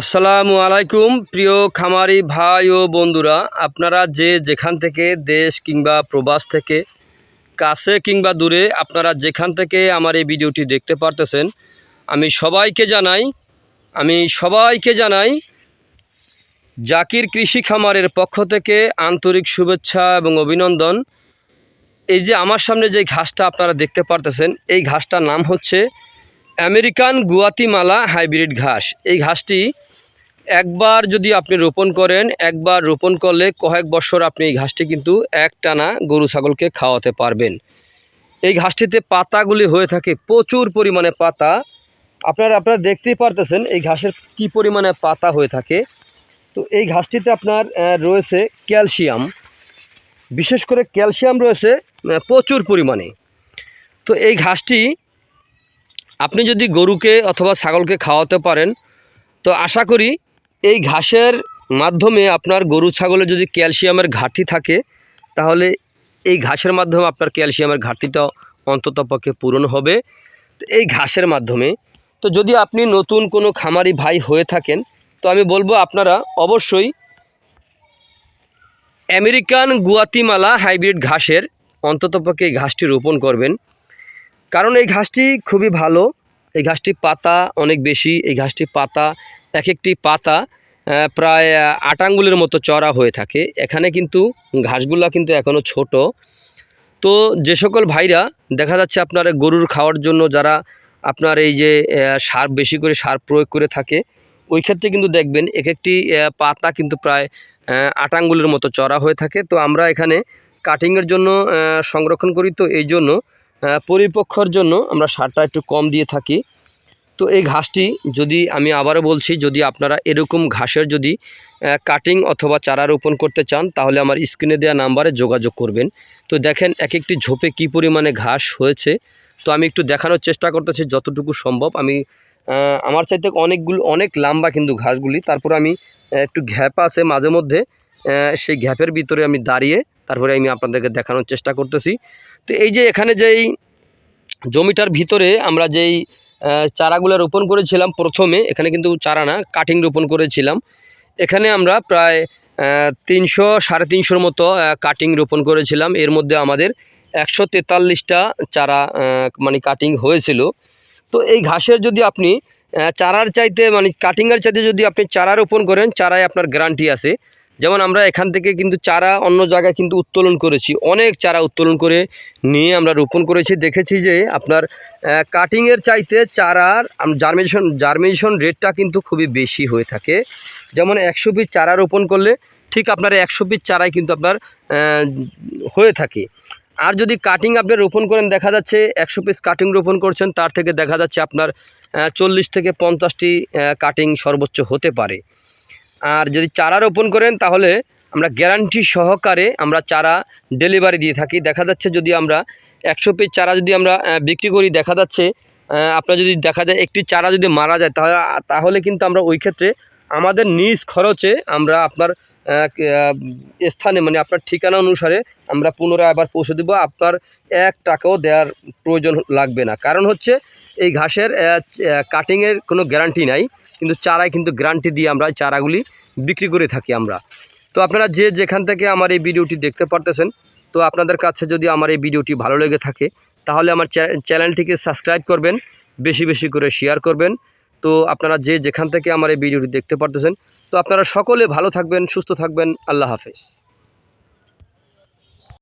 আসসালামু আলাইকুম, প্রিয় খামারি ভাই ও বন্ধুরা। আপনারা যে যেখান থেকে দেশ কিংবা প্রবাস থেকে কাছে কিংবা দূরে আপনারা যেখান থেকে আমার এই ভিডিওটি দেখতে পারতেছেন, আমি সবাইকে জানাই, আমি সবাইকে জানাই জাকির কৃষি খামারের পক্ষ থেকে আন্তরিক শুভেচ্ছা এবং অভিনন্দন। এই যে আমার সামনে যে ঘাসটা আপনারা দেখতে পারতেছেন, এই ঘাসটার নাম হচ্ছে আমেরিকান গুয়াতিমালা হাইব্রিড ঘাস। এই ঘাসটি একবার যদি আপনি রোপণ করেন, একবার রোপণ করলে কয়েক বছর আপনি এই ঘাসটি কিন্তু একটানা গরু ছাগলকে খাওয়াতে পারবেন। এই ঘাসটিতে পাতাগুলি হয়ে থাকে, প্রচুর পরিমাণে পাতা। আপনারা আপনারা দেখতেই পারতেছেন এই ঘাসের কি পরিমাণে পাতা হয়ে থাকে। তো এই ঘাসটিতে আপনার রয়েছে ক্যালসিয়াম। বিশেষ করে ক্যালসিয়াম রয়েছে প্রচুর পরিমাণে। তো এই ঘাসটি আপনি যদি গরুকে অথবা ছাগলকে খাওয়াতে পারেন, তো আশা করি এই ঘাসের মাধ্যমে আপনার গরু ছাগলের যদি ক্যালসিয়ামের ঘাটতি থাকে, তাহলে এই ঘাসের মাধ্যমে আপনার ক্যালসিয়ামের ঘাটতিটা অন্তত পক্ষে পূরণ হবে। তো এই ঘাসের মাধ্যমে, তো যদি আপনি নতুন কোনো খামারি ভাই হয়ে থাকেন, তো আমি বলব আপনারা অবশ্যই আমেরিকান গুয়াতিমালা হাইব্রিড ঘাসের অন্তত অন্ততপক্ষে এই ঘাসটি রোপণ করবেন। কারণ এই ঘাসটি খুবই ভালো। এই ঘাসটি পাতা অনেক বেশি। এই ঘাসটি পাতা এক একটি পাতা প্রায় আট আঙ্গুলের মতো চড়া হয়ে থাকে। এখানে কিন্তু ঘাসগুলা কিন্তু এখনও ছোট। তো যে সকল ভাইরা, দেখা যাচ্ছে আপনার গরুর খাওয়ার জন্য যারা আপনার এই যে সার, বেশি করে সার প্রয়োগ করে থাকে, ওই ক্ষেত্রে কিন্তু দেখবেন এক একটি পাতা কিন্তু প্রায় আট আঙ্গুলের মতো চড়া হয়ে থাকে। তো আমরা এখানে কাটিংয়ের জন্য সংরক্ষণ করি। তো এই জন্য পরিপক্ষর জন্য আমরা সারটা একটু কম দিয়ে থাকি। তো এই ঘাসটি যদি আমি আবারও বলছি, যদি আপনারা এরকম ঘাসের যদি কাটিং অথবা চারা রোপণ করতে চান, তাহলে আমার স্ক্রিনে দেওয়া নাম্বারে যোগাযোগ করবেন। তো দেখেন এক একটি ঝোপে কি পরিমাণে ঘাস হয়েছে। তো আমি একটু দেখানোর চেষ্টা করতেছি যতটুকু সম্ভব। আমি আমার চাইতে অনেকগুলো, অনেক লম্বা কিন্তু ঘাসগুলি। তারপর আমি একটু ঘ্যাপ আছে মাঝে মধ্যে। সেই ঘ্যাপের ভিতরে আমি দাঁড়িয়ে তারপরে আমি আপনাদেরকে দেখানোর চেষ্টা করতেছি। তো এই যে এখানে যেই জমিটার ভিতরে আমরা যেই চারাগুলো রোপণ করেছিলাম প্রথমে, এখানে কিন্তু চারা না কাটিং রোপণ করেছিলাম। এখানে আমরা প্রায় তিনশো, সাড়ে তিনশোর মতো কাটিং রোপণ করেছিলাম। এর মধ্যে আমাদের একশো তেতাল্লিশটা চারা মানে কাটিং হয়েছিল। তো এই ঘাসের যদি আপনি চারার চাইতে মানে কাটিংয়ের চাইতে যদি আপনি চারা রোপণ করেন, চারায় আপনার গ্যারান্টি আছে। যেমন আমরা এখান থেকে কিন্তু চারা অন্য জায়গায় কিন্তু উত্তোলন করেছি। অনেক চারা উত্তোলন করে নিয়ে আমরা রোপণ করেছি। দেখেছি যে আপনার কাটিংয়ের চাইতে চারার জার্মিনেশন জার্মিনেশন রেটটা কিন্তু খুবই বেশি হয়ে থাকে। যেমন একশো পিস চারা রোপণ করলে ঠিক আপনার একশো পিস চারাই কিন্তু আপনার হয়ে থাকে। আর যদি কাটিং আপনি রোপণ করেন, দেখা যাচ্ছে একশো পিস কাটিং রোপণ করছেন, তার থেকে দেখা যাচ্ছে আপনার চল্লিশ থেকে পঞ্চাশটি কাটিং সর্বোচ্চ হতে পারে। আর যদি চারা রোপণ করেন, তাহলে আমরা গ্যারান্টি সহকারে আমরা চারা ডেলিভারি দিয়ে থাকি। দেখা যাচ্ছে যদি আমরা একশো পিস চারা যদি আমরা বিক্রি করি, দেখা যাচ্ছে আপনার যদি দেখা যায় একটি চারা যদি মারা যায়, তাহলে তাহলে কিন্তু আমরা ওই ক্ষেত্রে আমাদের নিজ খরচে আমরা আপনার স্থানে মানে আপনার ঠিকানা অনুসারে আমরা পুনরায় আবার পৌঁছে দেবো। আপনার এক টাকাও দেওয়ার প্রয়োজন লাগবে না। কারণ হচ্ছে এই ঘাসের কাটিংয়ের কোনো গ্যারান্টি নাই, কিন্তু চারায় কিন্তু গ্যারান্টি দিয়ে আমরা চারাগুলি বিক্রি করে থাকি আমরা। তো আপনারা যে যেখান থেকে আমার এই ভিডিওটি দেখতে পারতেছেন, তো আপনাদের কাছে যদি আমার এই ভিডিওটি ভালো লেগে থাকে, তাহলে আমার চ্যানেলটিকে সাবস্ক্রাইব করবেন, বেশি বেশি করে শেয়ার করবেন। তো আপনারা যে যেখান থেকে আমার এই ভিডিওটি দেখতে পারতেছেন, তো আপনারা সকলে ভালো থাকবেন, সুস্থ থাকবেন, আল্লাহ হাফেজ।